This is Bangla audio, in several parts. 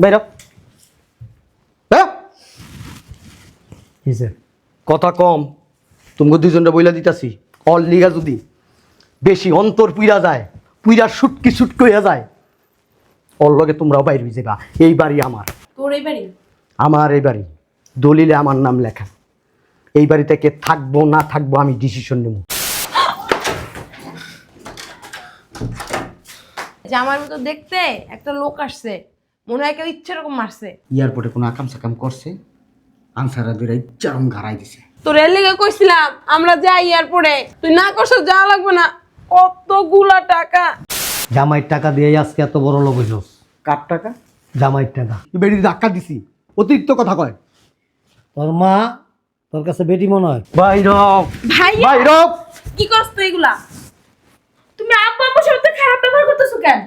বাইর হ্যাঁ কিসে কথা কম তুমি দুজনটা বইলা দিতাছি। অল লিগা যদি বেশি অন্তর পুইরা যায় পুইরা সুটকি সুটকি হইয়া যায় ওর লগে তোমরাও বাইর হয়ে যাবা এই বাড়ি আমার। তোর এই বাড়ি? আমার এই বাড়ি। দলিলে আমার নাম লেখা। এই বাড়িতে কে থাকব না থাকব আমি ডিসিশন নেব। যে আমার মতো দেখতে একটা লোক আসছে। মনে হয় কেউ ইচ্ছে রকম মারছে? এয়ারপোর্টে কোনো আকাম সাকাম করছে আনসারা দুইরা চারম ঘাড়াই দিছে। তোর এর লেগে কইছিলাম আমরা যাই এয়ারপোর্টে তুই না করছ যাওয়া লাগবে না। কতগুলা টাকা? জামাইয়ের টাকা দিয়ে আজকে এত বড় লোক হইছস কার টাকা? জামাইয়ের টাকা। বেড়ি ধাক্কা দিছি। অতিরিক্ত কথা কয়। তোর মা তোর কাছে বেটি মনে হয়। বাইরব ভাইয়া বাইরব কি করছ তুই এগুলা? তুমি আব্বা আম্মুর সাথে খারাপ ব্যবহার করতেছো কেন?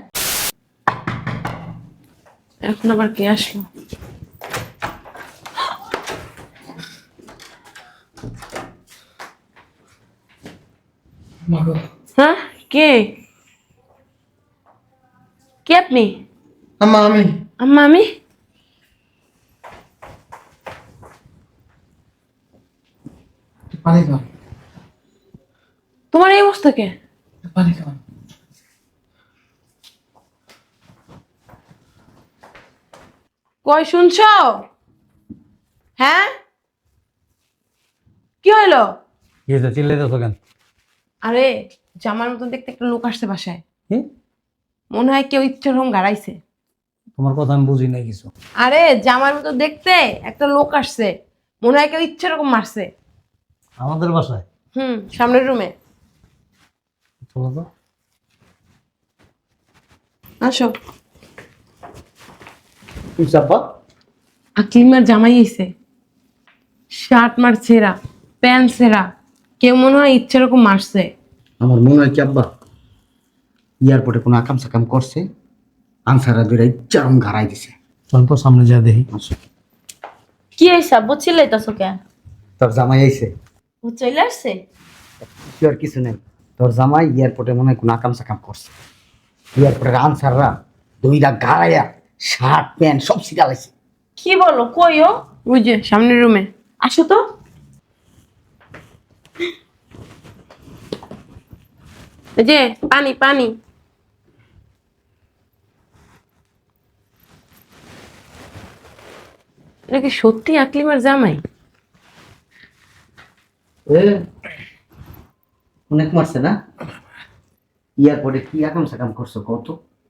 এখন আবার কে আসলো? হ্যাঁ? কে? কে আপনি? আম্মা আমি। আম্মা আমি? পানি খাও। তোমার এই অবস্থা কে? পানি খাও। কই শুনছো? হ্যাঁ? কি হইল? কি হয়েছে চিল্লাইতেছ কেন? আরে জামার মতন দেখতে একটা লোক আসছে বাসায়। কি? মনে হয় কেউ ইচ্ছে রকম গাড়াইছে। তোমার কথা আমি বুঝি নাই কিছু। আরে জামার মতো দেখতে একটা লোক আসছে। মনে হয় কেউ ইচ্ছে রকম মারছে। আমাদের বাসায়? হুম সামনের রুমে। চলো তো। আসো। তুই আকলিমার জামাই এসে শার্ট মার ছেঁড়া প্যান্ট ছেঁড়া কেউ মনে হয় ইচ্ছে রকম মারছে। আমার মনে হয় কি আব্বা এয়ারপোর্টে কোনো আকাম সাকাম করছে আনসারা দুইরা চারম ঘাড়াই দিছে। চল সামনে যা দেখি। কি হয়েছে আব্বু? চিল্লাইতেছো কেন? তোর জামাই আইছে। ও চলে আসছে? কিছু আর কিছু নেই। তোর জামাই এয়ারপোর্টে মনে হয় কোনো আকাম সাকাম করছে। এয়ারপোর্টের আনসাররা দুইরা গাড়াইয়া শার্ট প্যান্ট সব শিখালাইছে। কি বলো কইও ওই যে সামনের রুমে। আসো তো। এই যে পানি পানি। এটা কি সত্যি আকলিমার জামাই? অনেক মারছে না? এয়ারপোর্টে কি আকাম সাকাম করছ কত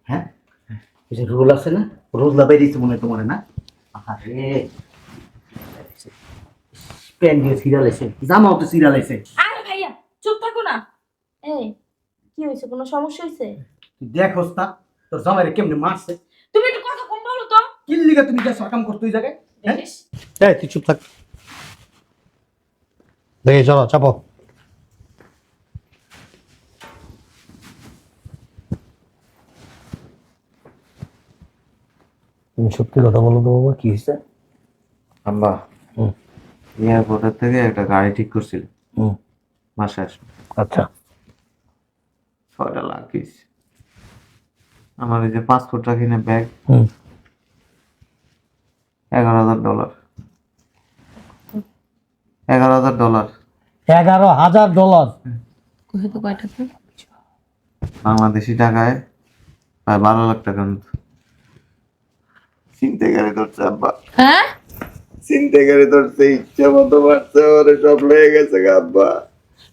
হ্যাঁ? ওই যে রোল আছে না? রোল লাগাই দিচ্ছে মনে তোমার না? আরে প্যান্ট দিয়ে সিরিয়ালাইছে জামাও তো সিরিয়ালাইছে আরে ভাইয়া চুপ থাকো না। এই কি হয়েছে? কোনো সমস্যা হয়েছে? তুই দেখোস না তোর জামাইরে কেমনে মারছে? তুমি একটু কথা কম বলো তো। কি লিগা তুমি যা সকাম করতে ওই জায়গায় হ্যাঁ? এই তুই চুপ থাক। দেখি চলো চাপো। তুমি সত্যি কথা বলো তো বাবা কি হয়েছে? হুম। এয়ারপোর্টের থেকে একটা গাড়ি ঠিক করছিল হুম। মাসে আসবে আচ্ছা। ছয়টা লাখ আমার এই যে পাসপোর্টটা কিনে ব্যাগ এগারো হাজার ডলার এগারো হাজার ডলার এগারো হাজার ডলার বাংলাদেশি টাকায় প্রায় বারো লাখ টাকার মতো। ধরছে আব্বা হ্যাঁ? চিনতে গেলে ধরছে ইচ্ছা মতো ওরে সব লেগে গেছে গা আব্বা।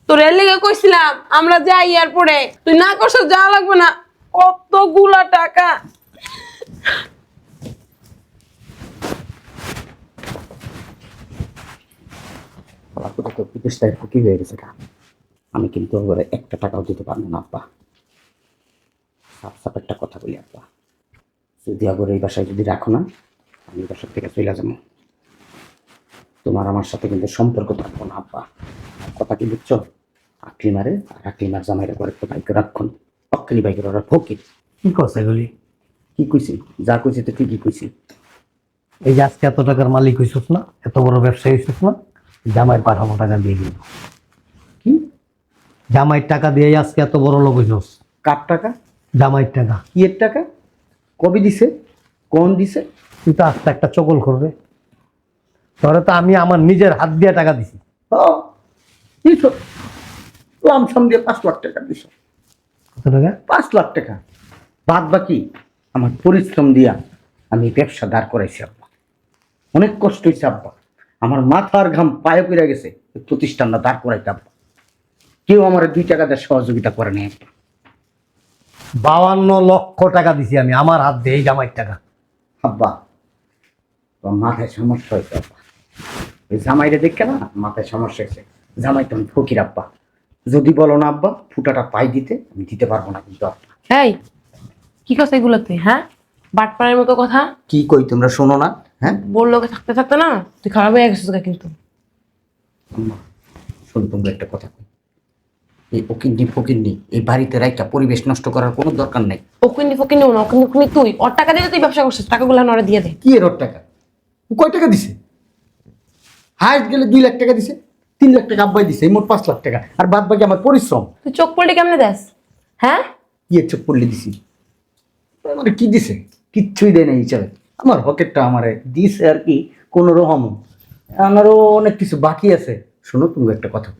তোর এর লেগে কইছিলাম আমরা যাই এয়ারপোর্টে। তুই না করছ যাওয়া লাগবে না। কতগুলা টাকা? কোথা তো বিদেশটায় ফুকি হয়ে গেছে গা। আমি কিন্তু ওরে একটা টাকাও দিতে পারব না আব্বা। সাফ সাফ একটা কথা বলি আব্বা। যদি আগর এই বাসায় যদি রাখো না আমি বাসার থেকে চলে যাব। তোমার আমার সাথে কিন্তু সম্পর্ক থাকব না আব্বা। কথা কি বুঝছ? আকলিমারে আর আকলিমার জামাইরা করে তো বাইকে রাখুন অক্কালি বাইকের ওরা ফকির। কি করছে এগুলি? কি কইছি? যা কইছি তো ঠিকই কইছি। এই যে আজকে এত টাকার মালিক হইছিস না এত বড় ব্যবসায়ী হইছিস না জামাইয়ের পাঠানো টাকা দিয়ে দিল কি? জামাইয়ের টাকা দিয়ে আজকে এত বড় লোক হইছিস। কার টাকা? জামাইয়ের টাকা। কি এর টাকা? কবে দিছে? কোন দিছে? তুই তো আস্তে একটা চকল করবে ধরে তো আমি আমার নিজের হাত দিয়ে টাকা দিছি। লামসাম দিয়ে পাঁচ লাখ টাকা দিছ। কত টাকা? পাঁচ লাখ টাকা। বাদ বাকি আমার পরিশ্রম দিয়া আমি ব্যবসা দাঁড় করাইছি আব্বা। অনেক কষ্ট হয়েছে আব্বা। আমার মাথার ঘাম পায়ে পড়ে গেছে। প্রতিষ্ঠানটা দাঁড় করাইতে আব্বা। কেউ আমার দুই টাকা দিয়ে সহযোগিতা করে নেই আব্বা। বাউান্ন লক্ষ টাকা দিছি আমি আমার হাত দিয়ে এই জামাইয়ের টাকা। আব্বা তোমার মাথায় সমস্যা হয়েছে আব্বা। ওই জামাইরে দেখে না মাথায় সমস্যা হয়েছে। জামাই তো আমি ফকির আব্বা। যদি বলো না আব্বা ফুটাটা পাই দিতে আমি দিতে পারব না কিন্তু আব্বা। এই কি কথা এগুলো তুই হ্যাঁ? বাটপাড়ের মতো কথা। কি কই তোমরা শোনো না হ্যাঁ? বলল থাকতে থাকতে না তুই খারাপ হয়ে গেছিস কিন্তু। শোন তোমরা একটা কথা কই। এই ফকিন্নি ফকিন্নি এই বাড়িতে রাইকা পরিবেশ নষ্ট করার কোনো দরকার নেই। ওকুনি ফকিনি না ওকুনি ওকুনি তুই। ওর টাকা দিয়ে তুই ব্যবসা করছিস টাকাগুলো নরে দিয়ে দে। কি এর ওর টাকা? ও কয় টাকা দিছে? হাইস্ট গেলে দুই লাখ টাকা দিছে তিন লাখ টাকা আব্বাই দিছে মোট পাঁচ লাখ টাকা। আর বাদ বাকি আমার পরিশ্রম। তুই চোখ পড়লে কেমনে দেস? হ্যাঁ? কি চোখ পড়লে দিছি? আমার কি দিছে? কিচ্ছুই দেয় না হিসাবে আমার হকেটটা আমারে দিছে আর কি কোন রকম। আমারও অনেক কিছু বাকি আছে। শোনো তুমি একটা কথা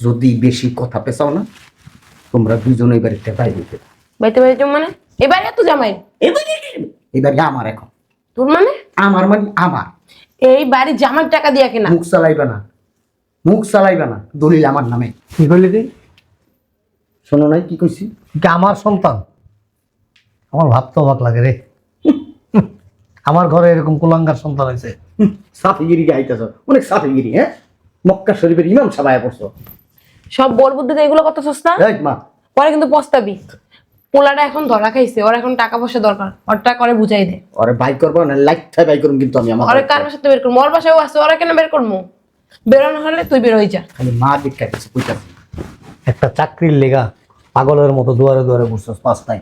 যদি বেশি কথা পেছাও না তোমরা দুজনে বাড়িতে বাইরে দিতে বাইতে বাইতে মানে? এবারে এত জামাই? এবারে? এবারে আমার এখন। তোর মানে? আমার মানে আমার। এই বাড়ি জামার টাকা দিয়া কেনা? মুখ চালাইবে না। মুখ চালাইবে না। দলিল আমার নামে। কি করলি তুই শোনো নাই কি কইছি? এটা আমার সন্তান। আমার ভাবতে অবাক লাগে রে। আমার ঘরে এরকম কুলাঙ্গার সন্তান হয়েছে সাফিগিরি গাইতেছ। অনেক সাফিগিরি হ্যাঁ? মক্কা শরীফের ইমাম সাবায় পড়ছো। সব বল বুদ্ধিতে এগুলো কত সস্তা এই মা। পরে কিন্তু পস্তাবি। পোলাটা এখন ধরা খাইছে ওর এখন টাকা পয়সা দরকার ওর টাকা করে বুঝাই দে। ওরে বাই করব না লাইট বাই করুন কিন্তু আমি আমার ওরে কার সাথে বের করব? ওর বাসায়ও আছে ওরা কেন বের করব? বেরোনো হলে তুই বের হয়ে যা। খালি মা দীক্ষা কিছু কইতাছি একটা চাকরির লেগা পাগলের মতো দুয়ারে দুয়ারে বসছিস পাঁচ নাই।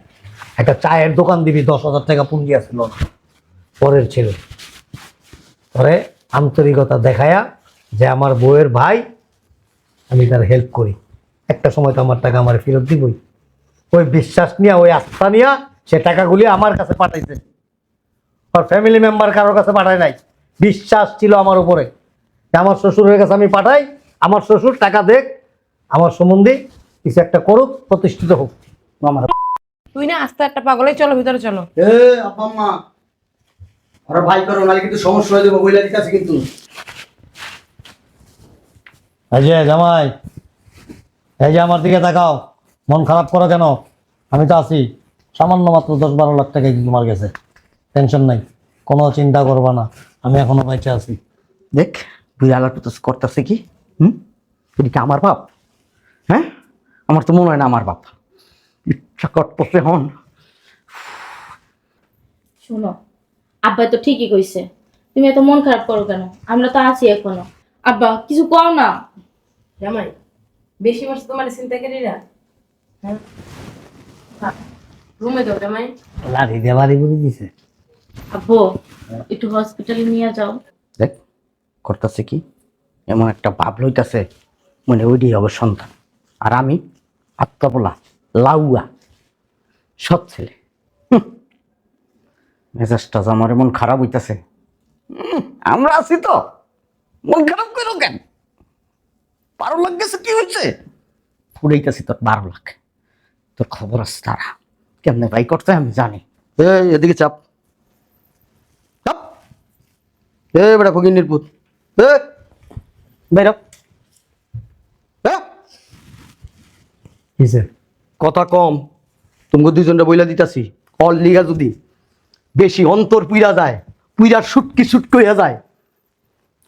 একটা চায়ের দোকান দিবি দশ হাজার টাকা পুঁজি আসছিল না পরের ছিল। পরে আন্তরিকতা দেখায়া যে আমার বউয়ের ভাই আমি তার হেল্প করি। একটা সময় তো আমার টাকা আমার ফেরত দিবই। ওই বিশ্বাস নিয়ে ওই আস্থা নিয়ে সে টাকাগুলি আমার কাছে পাঠাইছে। ওর ফ্যামিলি মেম্বার কারোর কাছে পাঠায় নাই। বিশ্বাস ছিল আমার উপরে। যে আমার শ্বশুরের কাছে আমি পাঠাই। আমার শ্বশুর টাকা দেখ আমার সম্বন্ধে কিছু একটা করুক প্রতিষ্ঠিত হোক। আমার তুই না আস্তে একটা পাগলে চলো ভিতরে চলো। এ আপা মা ওরা ভাই করো নাহলে কিন্তু সমস্যা হয়ে যাবে বইলা দিতেছি কিন্তু। এই যে জামাই এই যে আমার দিকে তাকাও মন খারাপ করো কেন? আমি তো আছি। সামান্য মাত্র দশ বারো লাখ টাকা তোমার গেছে। টেনশন নাই কোনো চিন্তা করবা না। আমি এখনও বাইচে আছি। দেখ দুই আলার তো করতেছে কি? হুম? কি আমার বাপ? হ্যাঁ? আমার তো মনে হয় না আমার বাপ। ইচ্ছা করতেছে হন। শোনো আব্বা তো ঠিকই কইছে। তুমি এত মন খারাপ করো কেন? আমরা তো আছি এখনও। আব্বা কিছু কও না। জামাই বেশি মাস তোমার চিন্তা করিরা হ্যাঁ। রুমে দাও জামাই। লাঠি দিয়ে বাড়ি করে দিছে। আব্বু একটু হসপিটালে নিয়ে যাও। দেখ করতেছে কি? এমন একটা ভাব লইতাছে মানে ওইটি হবে সন্তান। আর আমি আত্মা লাউয়া সৎ ছেলে। মেজাজটা আমার এমন খারাপ হইতাছে। আমরা আছি তো। মন খারাপ করো কেন? বারো লাখ গেছে কি হয়েছে? ফুড়াইতেছি তোর বারো লাখ। তোর খবর আছে তারা কেমনে ভাই করতে আমি জানি। এই এদিকে চাপ। চাপ। এ বেটা ফকির পুত এ বের হ। বের হ। কিসে কথা কম। তুমি দুইজনটা বইলা দিতাছি। অল লিগা যদি বেশি অন্তর পুইরা যায় পুইরা সুটকি সুটকি হইয়া যায়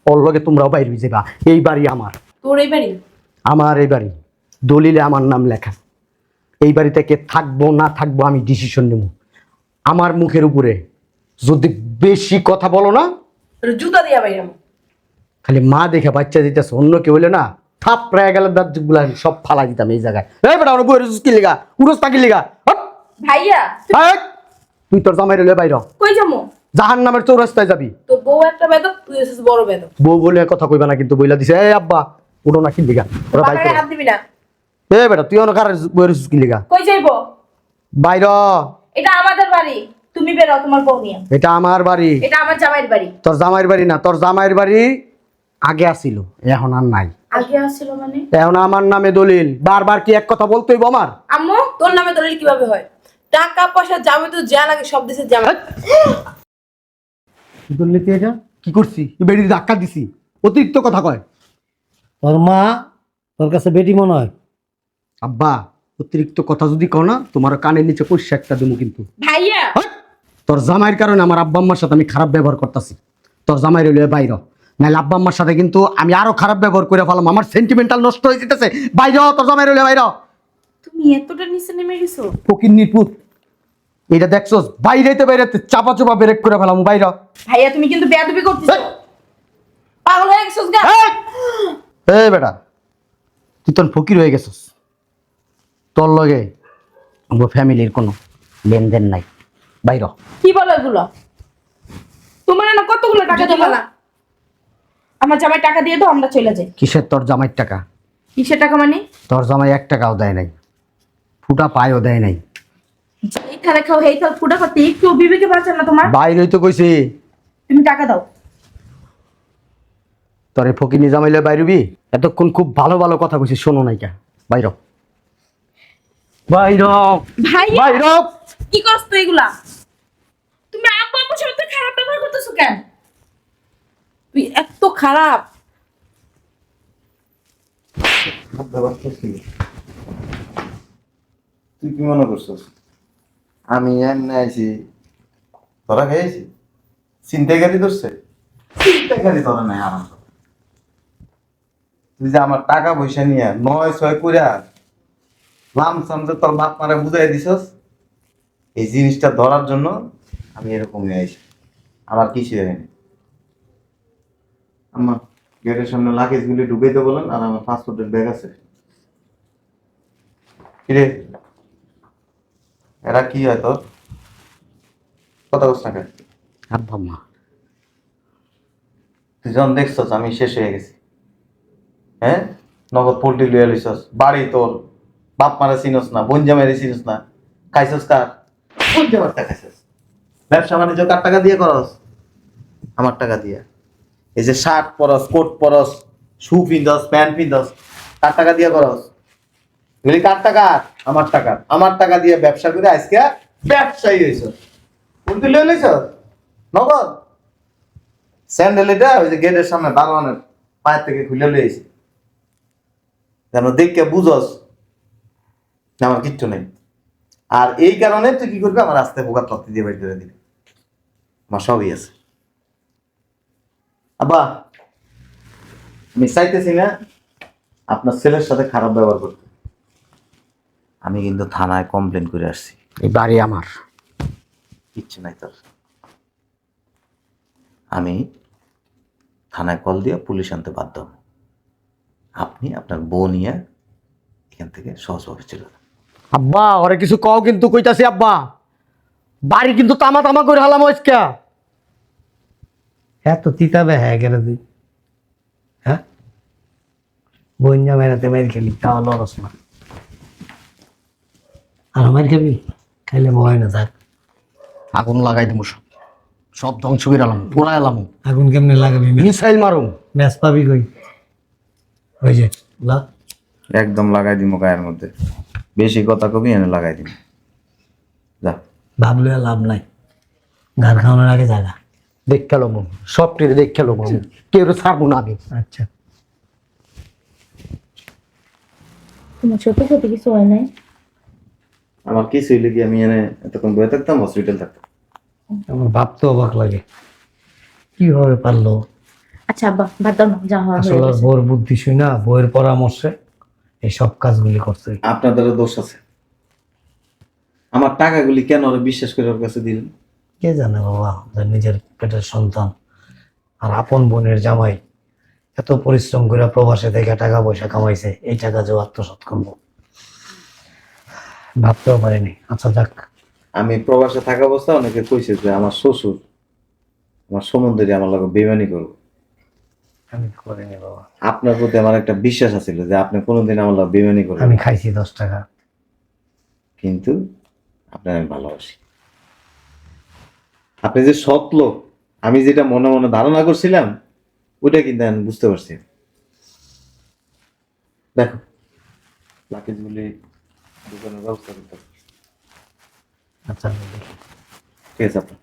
ওর লগে তোমরাও বাইরে যাবা এই বাড়ি আমার। তোর এই বাড়ি? আমার এই বাড়ি। দলিলে আমার নাম লেখা। এই বাড়িতে কে থাকব না থাকব আমি ডিসিশন নেব। আমার মুখের উপরে যদি বেশি কথা বলো না তোর জুতা দিয়া বাইরে খালি মা দেখে বাচ্চা দিতেছে অন্য কেউ হলে না থাপ প্রায় গেলে সব ফালা দিতাম এই জায়গায়। এই বেটা আমার বইয়ের কি লিগা উরস তাকি লিগা। ভাইয়া তুই তোর জামাই রেলে বাইর কই যাব? জাহান নামের চৌরাস্তায় যাবি। তোর বউ একটা বেদক তুই এসেছিস বড় বেদক। বউ বলে কথা কইবা না কিন্তু বইলা দিছে এই আব্বা উঠো না কি লিগা ওরা বাইর হাত দিবি না। এ বেটা তুই অন্য কার বইয়ের কি লিগা কই যাইবো? বাইর এটা আমাদের বাড়ি। তুমি বেরো তোমার বউ নিয়ে। এটা আমার বাড়ি। এটা আমার জামাইয়ের বাড়ি। তোর জামাইয়ের বাড়ি না তোর জামাইয়ের বাড়ি আগে আসিল এখন আর নাই। আগে মানে? এখন আমার নামে দলিল। বারবার কি এক কথা বলতে হইব আমার? আম্মু তোর নামে দলিল কীভাবে হয়? টাকা পয়সা যাবে তো যা লাগে সব দেশে কি তুই এটা? কি করছি? বেড়ি ধাক্কা দিছি। অতিরিক্ত কথা কয়। তোর মা তোর কাছে বেটি মনে হয়। আব্বা অতিরিক্ত কথা যদি কও না তোমার কানের নিচে পয়সা একটা দেবো কিন্তু। ভাইয়া! হাট! তোর জামাইয়ের কারণে আমার আব্বা আম্মার সাথে আমি খারাপ ব্যবহার করতেছি। তোর জামাই রইল বাইর। নাহলে আব্বা আম্মার সাথে কিন্তু আমি আরও খারাপ ব্যবহার করে ফেলাম। আমার সেন্টিমেন্টাল নষ্ট হয়ে যেতেছে। বাইর তোর জামাই রইল বাইর তুমি এতটা নিচে নেমে গেছো। ফকির নিপুত এটা দেখছোস? বাইরেতে বাইরেতে চাপা চাপা ব্রেক করে ফেলাম বাইর ভাইয়া তুমি কিন্তু বেয়াদবি করতেছো। পাগল হয়ে গেছোস গা। এই! এই বেটা তুই তোর ফকির হয়ে গেছিস। তোর লগে আমার ফ্যামিলির কোনো লেনদেন নাই। বাইর হ। কি বলো এগুলো? তোমার না কতগুলো টাকা দেবো বলা। আমার জামাই টাকা দিয়ে দাও আমরা চলে যাই। কিসের তোর জামাইয়ের টাকা? কিসের টাকা মানে? তোর জামাই এক টাকাও দেয় নাই। ফুটা পায়ও দেয় নাই। এই থালে খাও এই থাল ফুটা করতে একটু বিবেকে বাঁচে না তোমার। বাইরে তো কইছি। তুমি টাকা দাও। তোর ফকির নিজামাইলে বাইরবি এতক্ষণ খুব ভালো ভালো কথা কইছি শোনো নাই কা বাইর। বাইর। ভাইয়া বাইর। কি করছ তো এগুলা? তুমি আব্বু আব্বুর সাথে খারাপ ব্যবহার করতেছো কেন? তুই এত খারাপ। তুই কি মনে করছিস? আমি এমনি আইছি। তোরা খেয়েছি চিন্তাকারী ধরছে? চিন্তাকারী তোরা নাই আরাম কর। তুই যে আমার টাকা পয়সা নিয়ে নয় ছয় করে লামসাম যে তোর বাপ মারা বুঝাই দিছস এই জিনিসটা ধরার জন্য আমি এরকমই আইছি। আমার কিছু হয়নি। আমার গেটের সামনে লাগেজ গুলি ঢুকাইতে বলেন আর আমার পাসপোর্টের ব্যাগ আছে। কিরে? এরা কি হয় তোর? কথা বলছ না আব্বা তুই যখন দেখছস আমি শেষ হয়ে গেছি। হ্যাঁ? নগদ পোল্ট্রি লুয়ে লইছস। বাড়ি তোর। বাপ মারা চিনস না, বোন জামাইরে চিনস না। খাইছস কার? বোন জামারটা খাইছস? ব্যবসা বাণিজ্য কার টাকা দিয়ে করস? আমার টাকা দিয়ে। এই যে শার্ট পরস, কোট পরস, শু পিন্দস প্যান্ট পিন্দস কার টাকা দিয়ে করস? এগুলি কার টাকা? আমার টাকা। আমার টাকা দিয়ে ব্যবসা করে আজকে ব্যবসায়ী হয়েছস পোল্ট্রি লুয়ে লইছস? নগদ? স্যান্ডেল এটা ওই যে গেটের সামনে, দারোয়ানের পায়ের থেকে খুলে লইয়েছি যেন দেখকে বুঝস আমার কিচ্ছু নেই। আর এই কারণে তুই কি করবি? আমার আস্তে পোকার তত্ত্ব দিয়ে বের করে দিবি। আমার সবই আছে। আব্বা আমি চাইতেছি না আপনার ছেলের সাথে খারাপ ব্যবহার করতে। আমি কিন্তু থানায় কমপ্লেন করে আসছি। এই বাড়ি আমার। কিচ্ছু নাই তোর। আমি থানায় কল দিয়ে পুলিশ আনতে বাধ্য হব। আপনি আপনার বউ নিয়ে এখান থেকে সহজভাবে চলে যান। আব্বা ওরে কিছু কও কিন্তু কইতাছি আব্বা। বাড়ি কিন্তু তামা তামা করে হালাম আজকা। এত তিতাবে হ্যাঁ গেলে তুই। হ্যাঁ? বন্যা মেরাতে মেরে খেলি তাও লরস না আর আমার খাবি? খাইলে ভয় না থাক। আগুন লাগাই দেবো সব। সব ধ্বংস করে এলাম পোড়া এলাম আগুন কেমনে লাগাবি? মিসাইল মারুম। ম্যাচ পাবি কই? ওই যে লা। একদম লাগাই দিব গায়ের মধ্যে। বেশি কথা কবি এনে লাগাই দিব যা। ভাবলে আর লাভ নাই। গার খাওয়ানোর আগে জায়গা দেখ খেলো মম সব টিরে দেখ খেলো মম। কেউ ছাড়বো না আমি আচ্ছা। তোমার ছোট ছোট কিছু হয় নাই? আমার কিছু হইলে কি আমি এনে এতক্ষণ বয়ে থাকতাম? হসপিটাল থাকতাম? আমার ভাবতে অবাক লাগে। কীভাবে পারল? আচ্ছা আব্বা বাদ দাও না যা হওয়ার হয়ে আসলে ওর গেছে। বউর বুদ্ধি শুই না বউয়ের পরামর্শে এই সব কাজগুলি করছে আপনাদেরও দোষ আছে। আমার টাকাগুলি কেন ওরা বিশ্বাস করে ওর কাছে দিলেন? কে জানে বাবা যে নিজের পেটের সন্তান আর আপন বোনের জামাই এত পরিশ্রম করে প্রবাসে থেকে টাকা পয়সা কামাইছে এই টাকা যে ও আত্মসাৎ করব ভাবতেও পারিনি। আচ্ছা যাক। আমি প্রবাসে থাকা অবস্থা অনেকে কইছে যে আমার শ্বশুর আমার সম্বন্ধে আমার লগে বেমানি করব। আমি করিনি বাবা আপনার প্রতি আমার একটা বিশ্বাস আছিল যে আপনি কোনোদিন আমার লগে বেমানি করবেন আমি খাইছি দশ টাকা। কিন্তু আপনার আমি ভালোবাসি। আপনি যে সৎ লোক আমি যেটা মনে মনে ধারণা করছিলাম ওইটা কিন্তু আমি বুঝতে পারছি দেখো লাকিজগুলি দোকানের ব্যবস্থা করতে আচ্ছা ঠিক আছে আপনার